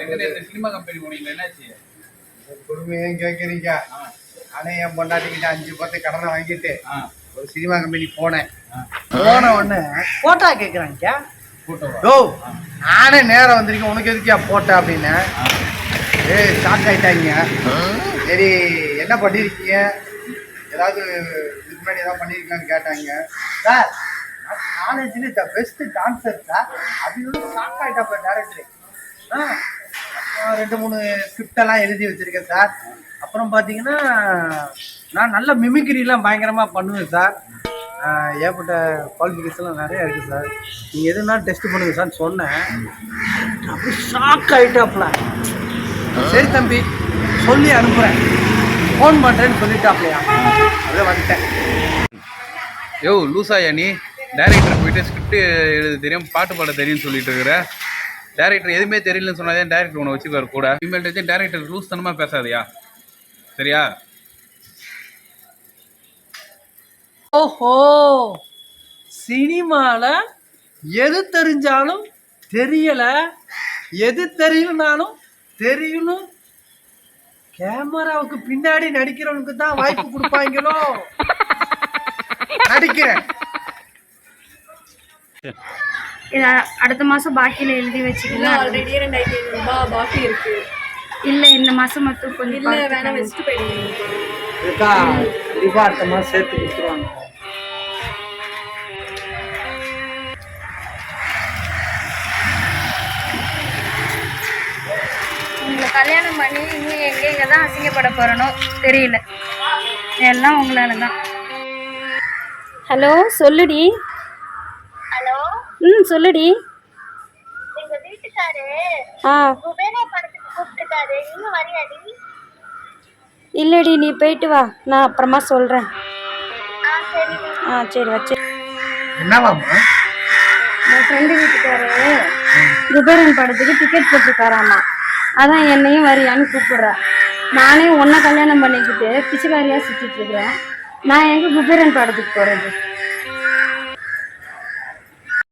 Cinema company போனீங்களா என்னாச்சு? கொடுமையும் கேட்குறீங்க நானே என் பொண்டாட்டிக்கிட்ட அஞ்சு பத்து கடனை வாங்கிட்டு ஒரு சினிமா கம்பெனி போனேன். போன உடனே போட்டா கேட்குறாங்க. ஓ நானே நேரம் வந்திருக்கேன். உனக்கு எதுக்கியா போட்ட அப்படின்னு? ஏய் ஷாக் ஆயிட்டாங்க. சரி என்ன பண்ணியிருக்கீங்க ஏதாவது இதுக்கு முன்னாடி ஏதாவது பண்ணியிருக்கீங்களான்னு கேட்டாங்க. சார் காலேஜில் த பெஸ்ட் டான்சர் சார். அப்படின்னு ஷாக் ஆகிட்டாப்ப டேரக்டர் ஆ. ரெண்டு மூணு ஸ்கிரிப்டெல்லாம் எழுதி வச்சுருக்கேன் சார் அப்புறம் பார்த்தீங்கன்னா நான் நல்ல மிமிக்ரிலாம் பயங்கரமாக பண்ணுவேன் சார் ஏற்பட்ட ஏகப்பட்ட குவாலிஃபிகேஷன்லாம் நிறைய இருக்குது சார் நீங்கள் எதுனா டெஸ்ட் பண்ணுங்க சார் சொன்னேன். அப்படி ஷாக் ஆகிட்டாப்ல சரி தம்பி சொல்லி அனுப்புகிறேன் ஃபோன் பண்ணுறேன்னு சொல்லிட்டாப்லையா? அதை வந்துட்டேன். யோ லூசாயா நீ? டைரக்டர் போயிட்டு ஸ்கிரிப்ட் எழுத தெரியும் பாட்டு பாட தெரியும்னு சொல்லிட்டு இருக்கிற. டேரக்டர் எதுவுமே தெரியலன்னு சொன்னாதே டேரக்டர் உன்னை வச்சுக்காரு கூட. இனிமேல் வச்சு டேரக்டர் லூஸ் தனமா பேசாதயா? சரியா? ஓஹோ! சினிமாவில் எது தெரிஞ்சாலும் தெரியலை. எது தெரியலனாலும் தெரியணும் கேமராவுக்கு பின்னாடி நடிக்கிறவனுக்கு தான் வாய்ப்பு கொடுப்பாங்களோ? நடிக்கிறேன். அடுத்த மாசம் பாக்கியில எழுதி வச்சுக்கலாம் ஆல்ரெடி ரெண்டாயிரத்தி ஐநூறு ரூபாய் பாக்கி இருக்கு. இல்ல இந்த மாசம் மட்டும் கொஞ்சம் இல்ல பார்த்து வேணா வச்சுட்டு போயிடுங்க. அடுத்த மாதம் சேர்த்து கொடுத்துருவாங்க. உங்களை கல்யாணம் பண்ணி இன்னும் எங்க எங்க தான் அசிங்கப்பட போறனோ தெரியல. எல்லாம் உங்களால தான் ஹலோ சொல்லுடி. ம் சொல்லுடி. ஆ. இல்லடி நீ போயிட்டு வா. நான் அப்புறமா சொல்றேன். ஆ சரி ஆ சரி வச்சு. என் ஃப்ரெண்டு வீட்டுக்காரு குபேரன் படத்துக்கு டிக்கெட் போட்டிருக்காராமா. அதான் என்னையும் வரியான்னு கூப்பிடுறா. நானே உன்னை கல்யாணம் பண்ணிக்கிட்டு பிச்சைக்காரியாக சுற்றிட்டு இருக்கிறேன். நான் எங்க குபேரன் படத்துக்கு போகிறது